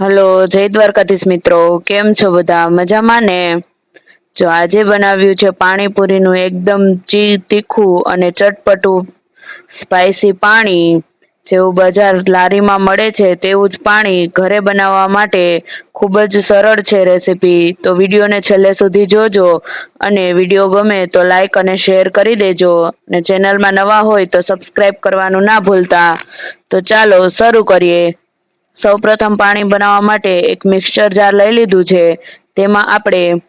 Hello, જય દ્વારકાધીશ મિત્રો. કેમ છો બધા? મજામાં ને? જો આજે બનાવ્યું છે પાણીપુરીનું એકદમ ચી તીખું અને ચટપટું સ્પાઈસી પાણી. જેવું બજાર લારીમાં મળે છે તેવું જ પાણી ઘરે બનાવવા માટે ખૂબ જ સરળ છે રેસીપી. તો વિડીયોને છેલ્લે સુધી જોજો અને વીડિયો ગમે તો લાઈક અને શેર કરી દેજો. અને ચેનલમાં નવા હોય તો સબસ્ક્રાઈબ કરવાનું ના ભૂલતા. તો ચાલો શરૂ કરીએ. સૌ પ્રથમ પાણી બનાવવા માટે એક મિક્સચર જાર લઈ લીધું છે. તેમાં આપણે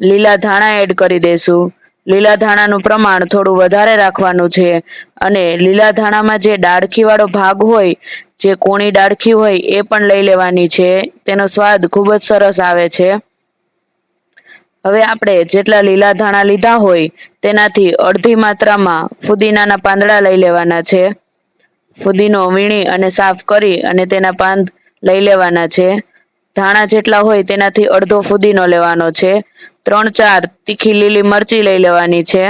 લીલા ધાણા એડ કરી દઈશું. લીલા ધાણાનું પ્રમાણ થોડું વધારે રાખવાનું છે અને લીલા ધાણામાં જે ડાળખી વાળો ભાગ હોય, જે કોણી ડાળખી હોય, એ પણ લઈ લેવાની છે. તેનો સ્વાદ ખૂબ જ સરસ આવે છે. હવે આપણે જેટલા લીલા ધાણા લીધા હોય, તેનાથી અડધી માત્રામાં ફુદીનાના પાંદડા લઈ લેવાના છે. ફુદીનો વીણી અને સાફ કરી અને તેના પાન લઈ લેવાના છે. ધાણા જેટલા હોય તેનાથી અડધો ફુદીનો લેવાનો છે. ત્રણ ચાર તીખી લીલી મરચી લઈ લેવાની છે.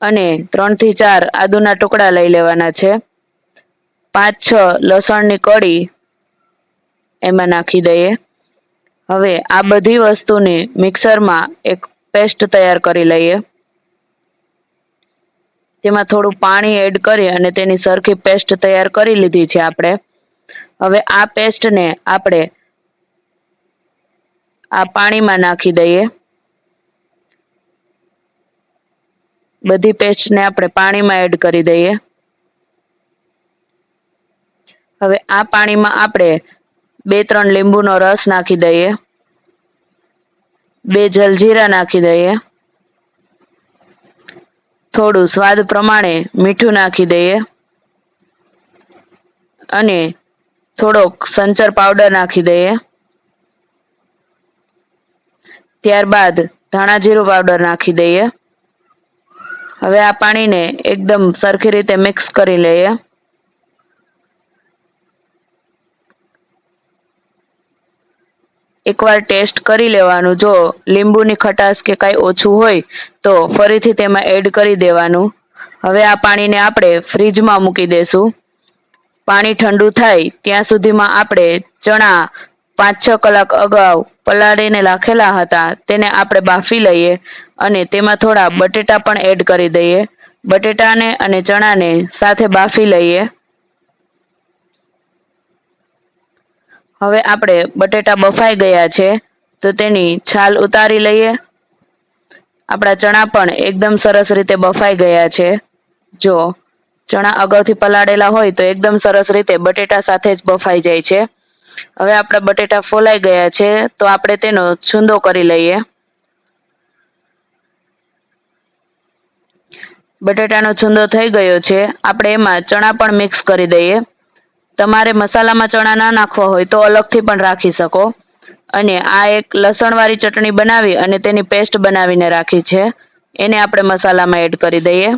અને ત્રણથી ચાર આદુના ટુકડા લઈ લેવાના છે. પાંચ છ લસણની કળી એમાં નાખી દઈએ. હવે આ બધી વસ્તુને મિક્સરમાં એક પેસ્ટ તૈયાર કરી લઈએ. તેમાં થોડું પાણી એડ કરી અને તેની સરખી પેસ્ટ તૈયાર કરી લીધી છે આપણે. હવે આ પેસ્ટને આપણે આ પાણીમાં નાખી દઈએ. બધી પેસ્ટને આપણે પાણીમાં એડ કરી દઈએ. હવે આ પાણીમાં આપણે બે ત્રણ લીંબુનો રસ નાખી દઈએ. બે જલજીરા નાખી દઈએ. થોડું સ્વાદ પ્રમાણે મીઠું નાખી દઈએ. અને થોડોક સંચર પાવડર નાખી દઈએ. ત્યારબાદ ધાણા જીરું પાવડર નાખી દઈએ. હવે આ પાણીને એકદમ સરખી રીતે મિક્સ કરી લઈએ. એકવાર ટેસ્ટ કરી લેવાનું. જો લીંબુની ખટાશ કે કાંઈ ઓછું હોય, તો ફરીથી તેમાં એડ કરી દેવાનું. હવે આ પાણીને આપણે ફ્રીજમાં મૂકી દેશું. પાણી ઠંડુ થાય ત્યાં સુધીમાં આપણે ચણા પાંચ છ કલાક અગાઉ પલાળીને રાખેલા હતા, તેને આપણે બાફી લઈએ અને તેમાં થોડા બટેટા પણ એડ કરી દઈએ. બટેટાને અને ચણાને સાથે બાફી લઈએ. હવે આપણે બટેટા બફાઈ ગયા છે, તો તેની છાલ ઉતારી લઈએ. આપણા ચણા પણ એકદમ સરસ રીતે બફાઈ ગયા છે. જો ચણા અગાઉથી પલાળેલા હોય તો એકદમ સરસ રીતે બટેટા સાથે જ બફાઈ જાય છે. હવે આપણા બટેટા ફોલાઈ ગયા છે, તો આપણે તેનો છૂંદો કરી લઈએ. બટેટાનો છૂંદો થઈ ગયો છે. આપણે એમાં ચણા પણ મિક્સ કરી દઈએ. તમારે મસાલામાં ચણા ના નાખવા હોય તો અલગથી પણ રાખી શકો. અને આ એક લસણવાળી ચટણી બનાવી અને તેની પેસ્ટ બનાવીને રાખી છે. એને આપણે મસાલામાં એડ કરી દઈએ.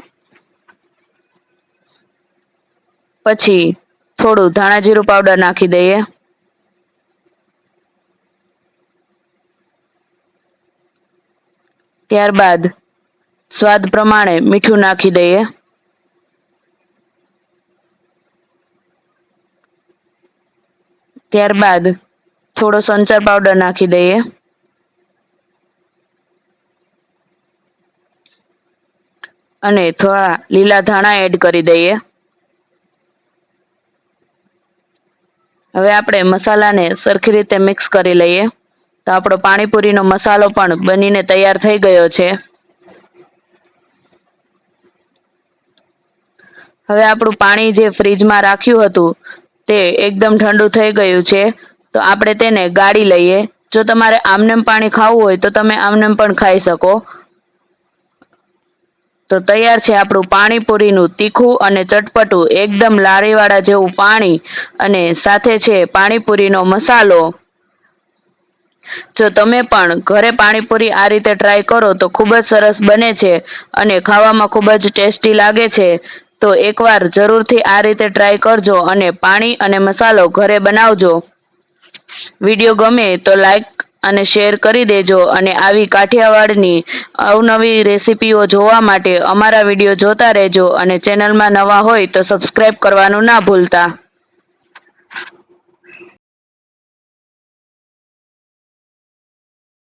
પછી થોડું ધાણા જીરું પાવડર નાખી દઈએ. ત્યારબાદ સ્વાદ પ્રમાણે મીઠું નાખી દઈએ. ત્યારબાદ થોડો સંચર પાવડર નાખી દઈએ. અને થોડા લીલા ધાણા એડ કરી દઈએ. હવે આપણે મસાલાને સરખી રીતે મિક્સ કરી લઈએ. તો આપણો પાણીપુરીનો મસાલો પણ બનીને તૈયાર થઈ ગયો છે. હવે આપણું પાણી જે ફ્રીજમાં રાખ્યું હતું તે એકદમ ઠંડુ થઈ ગયું છે, તો આપણે તેને ગાળી લઈએ. જો તમારે આમનેમ પાણી ખાવું હોય તો તમે આમનેમ પણ ખાઈ શકો. તો તૈયાર છે આપણું પાણીપુરીનું તીખું અને ચટપટું, એકદમ લારીવાળા જેવું પાણી અને સાથે છે પાણીપુરીનો મસાલો. જો તમે પણ ઘરે પાણીપુરી આ રીતે ટ્રાય કરો તો ખૂબ જ સરસ બને છે અને ખાવામાં ખૂબ જ ટેસ્ટી લાગે છે. તો એકવાર જરૂરથી આ રીતે ટ્રાય કરજો અને પાણી અને મસાલો ઘરે બનાવજો. વીડિયો ગમે તો લાઈક અને શેર કરી દેજો અને આવી કાઠિયાવાડની અવનવી રેસીપીઓ જોવા માટે અમારા વીડિયો જોતા રહેજો અને ચેનલમાં નવા હોય તો સબસ્ક્રાઈબ કરવાનું ના ભૂલતા.